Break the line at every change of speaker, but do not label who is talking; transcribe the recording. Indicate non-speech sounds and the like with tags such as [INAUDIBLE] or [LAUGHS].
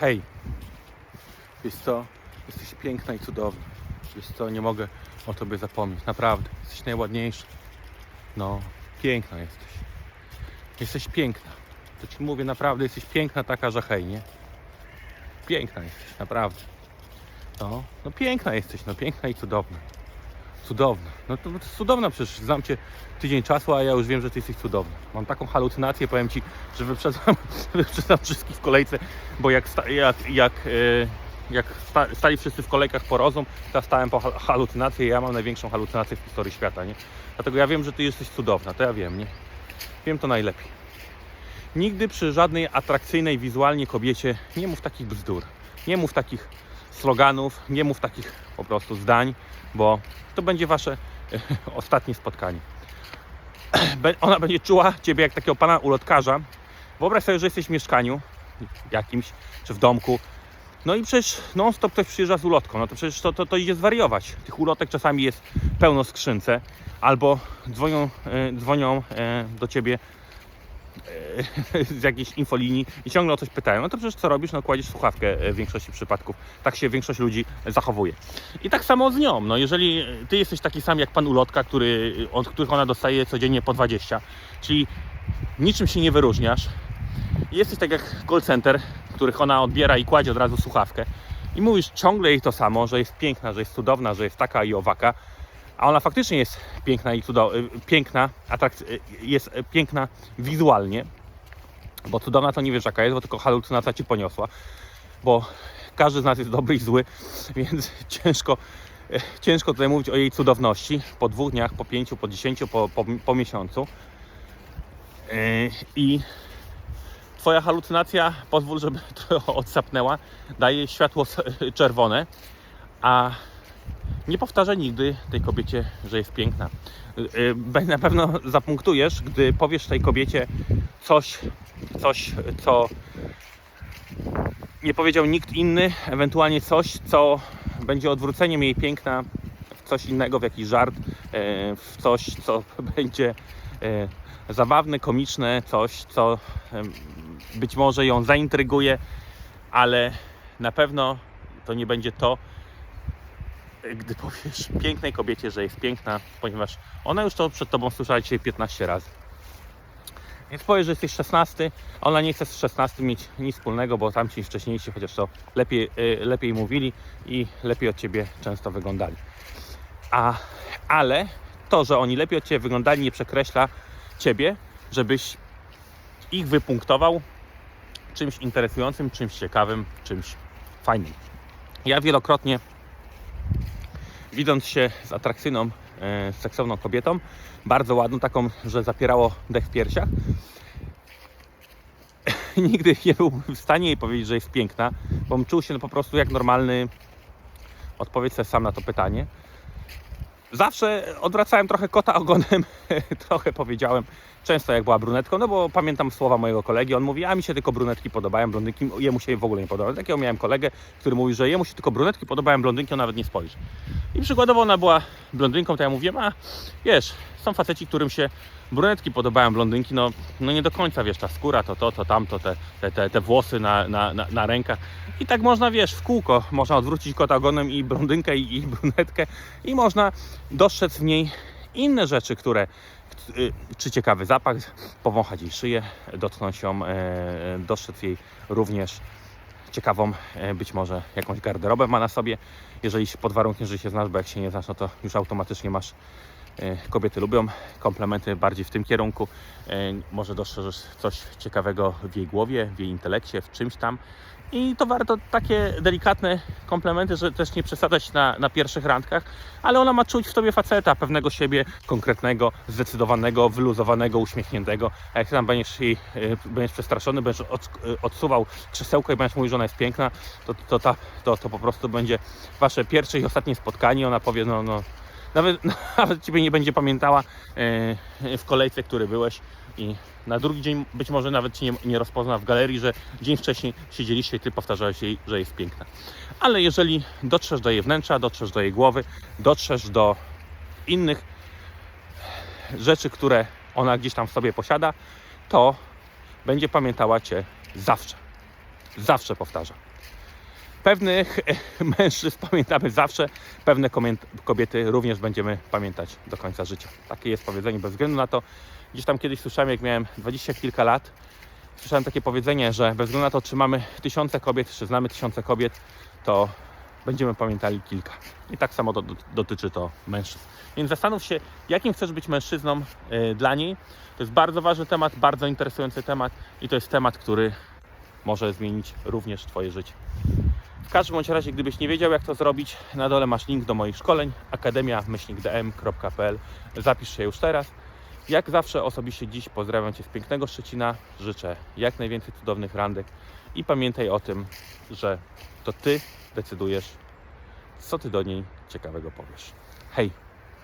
Hej, wiesz co, jesteś piękna i cudowna. Wiesz co, nie mogę o tobie zapomnieć. Naprawdę, jesteś najładniejsza. No, piękna jesteś. Jesteś piękna. To ci mówię, naprawdę jesteś piękna taka, że hej, nie? Piękna jesteś, naprawdę. No, no piękna jesteś, no piękna i cudowna. Cudowna. No to, to jest cudowna, przecież znam cię tydzień czasu, a ja już wiem, że ty jesteś cudowna. Mam taką halucynację, powiem ci, że wyprzedzam, [LAUGHS] wyprzedzam wszystkich w kolejce, bo jak, sta, jak, jak, e, jak sta, stali wszyscy w kolejkach po rozum, stałem po hal- halucynację i ja mam największą halucynację w historii świata, nie? Dlatego ja wiem, że ty jesteś cudowna, to ja wiem, nie? Wiem to najlepiej. Nigdy przy żadnej atrakcyjnej wizualnie kobiecie nie mów takich bzdur. Nie mów takich sloganów, nie mów takich po prostu zdań, bo to będzie wasze ostatnie spotkanie. [CLEARS THROAT] Ona będzie czuła ciebie jak takiego pana ulotkarza. Wyobraź sobie, że jesteś w mieszkaniu jakimś, czy w domku. No i przecież non stop ktoś przyjeżdża z ulotką. No to przecież to, to, to idzie zwariować. Tych ulotek czasami jest pełno skrzynce. Albo dzwonią, e, dzwonią e, do ciebie e, [LAUGHS] z jakiejś infolinii i ciągle o coś pytają. No to przecież co robisz? No kładziesz słuchawkę e, w większości przypadków. Tak się większość ludzi zachowuje. I tak samo z nią. No jeżeli ty jesteś taki sam jak pan ulotka, który, od których ona dostaje codziennie po 20, czyli niczym się nie wyróżniasz. Jesteś tak jak call center, których ona odbiera i kładzie od razu słuchawkę. I mówisz ciągle jej to samo, że jest piękna, że jest cudowna, że jest taka i owaka. A ona faktycznie jest piękna i cudowna, piękna, atrakc- y, jest y, piękna wizualnie. Bo cudowna to nie wiesz jaka jest, bo tylko halucynacja ci poniosła. Bo każdy z nas jest dobry i zły, [LAUGHS] więc ciężko, ciężko tutaj mówić o jej cudowności po dwóch dniach, po pięciu, po dziesięciu, po, po, po miesiącu. I Twoja halucynacja, pozwól, żeby [LAUGHS] trochę odsapnęła, daje światło czerwone, a nie powtarza nigdy tej kobiecie, że jest piękna. Y, y, Na pewno zapunktujesz, gdy powiesz tej kobiecie coś, coś, co nie powiedział nikt inny, ewentualnie coś, co będzie odwróceniem jej piękna w coś innego, w jakiś żart, e, w coś, co [LAUGHS] będzie zabawne, komiczne, coś, co być może ją zaintryguje, ale na pewno to nie będzie to, gdy powiesz pięknej kobiecie, że jest piękna, ponieważ ona już to przed tobą słyszała dzisiaj 15 razy. Więc powiesz, że jesteś 16, a ona nie chce z 16 mieć nic wspólnego, bo tamci wcześniejsi chociaż to lepiej, y, lepiej mówili i lepiej od ciebie często wyglądali. A, ale to, że oni lepiej od ciebie wyglądali, nie przekreśla ciebie, żebyś ich wypunktował czymś interesującym, czymś ciekawym, czymś fajnym. Ja wielokrotnie, widząc się z atrakcyjną, e, seksowną kobietą, bardzo ładną, taką, że zapierało dech w piersiach, [LAUGHS] nigdy nie byłbym w stanie jej powiedzieć, że jest piękna, bo czuł się po prostu jak normalny, odpowiedź sobie sam na to pytanie. Zawsze odwracałem trochę kota ogonem, [LAUGHS] trochę powiedziałem, często jak była brunetką, no bo pamiętam słowa mojego kolegi, on mówi, a mi się tylko brunetki podobają, blondynki, jemu się w ogóle nie podobają. Takiego miałem kolegę, który mówi, że jemu się tylko brunetki podobają, blondynki on nawet nie spojrzy. I przykładowo ona była blondynką, to ja mówiłem, a wiesz, są faceci, którym się brunetki podobają, blondynki, no, no nie do końca, wiesz, ta skóra, to to, to tamto, te, te, te, te włosy na, na, na, na rękach. I tak można, wiesz, w kółko, można odwrócić kota ogonem i blondynkę, i, i brunetkę i można dostrzec w niej inne rzeczy, które, y, czy ciekawy zapach, powąchać jej szyję, dotknąć ją, e, dostrzec jej również ciekawą, e, być może jakąś garderobę ma na sobie, jeżeli pod warunkiem, że się znasz, bo jak się nie znasz, no to już automatycznie masz kobiety lubią komplementy bardziej w tym kierunku. E, Może dostrzeżesz coś ciekawego w jej głowie, w jej intelekcie, w czymś tam. I to warto takie delikatne komplementy, że też nie przesadzać na, na pierwszych randkach, ale ona ma czuć w tobie faceta, pewnego siebie, konkretnego, zdecydowanego, wyluzowanego, uśmiechniętego. A jak tam będziesz, jej, e, będziesz przestraszony, będziesz od, e, odsuwał krzesełko i będziesz mówił, że ona jest piękna, to, to, to, to, to po prostu będzie wasze pierwsze i ostatnie spotkanie. Ona powie, no, no nawet, [LAUGHS] nawet ciebie nie będzie pamiętała e, w kolejce, w której byłeś i na drugi dzień być może nawet cię nie, nie rozpozna w galerii, że dzień wcześniej siedzieliście i ty powtarzałeś jej, że jest piękna. Ale jeżeli dotrzesz do jej wnętrza, dotrzesz do jej głowy, dotrzesz do innych rzeczy, które ona gdzieś tam w sobie posiada, to będzie pamiętała cię zawsze. Zawsze powtarza. Pewnych [LAUGHS] mężczyzn pamiętamy zawsze, pewne kobiety również będziemy pamiętać do końca życia. Takie jest powiedzenie, bez względu na to, gdzieś tam kiedyś słyszałem, jak miałem dwadzieścia kilka lat, słyszałem takie powiedzenie, że bez względu na to, czy mamy tysiące kobiet, czy znamy tysiące kobiet, to będziemy pamiętali kilka. I tak samo do, do, dotyczy to mężczyzn. Więc zastanów się, jakim chcesz być mężczyzną y, dla niej. To jest bardzo ważny temat, bardzo interesujący temat i to jest temat, który może zmienić również Twoje życie. W każdym bądź razie, gdybyś nie wiedział, jak to zrobić, na dole masz link do moich szkoleń akademia-dm.pl. Zapisz się już teraz. Jak zawsze osobiście dziś pozdrawiam Cię z pięknego Szczecina. Życzę jak najwięcej cudownych randek i pamiętaj o tym, że to Ty decydujesz, co Ty do niej ciekawego powiesz. Hej!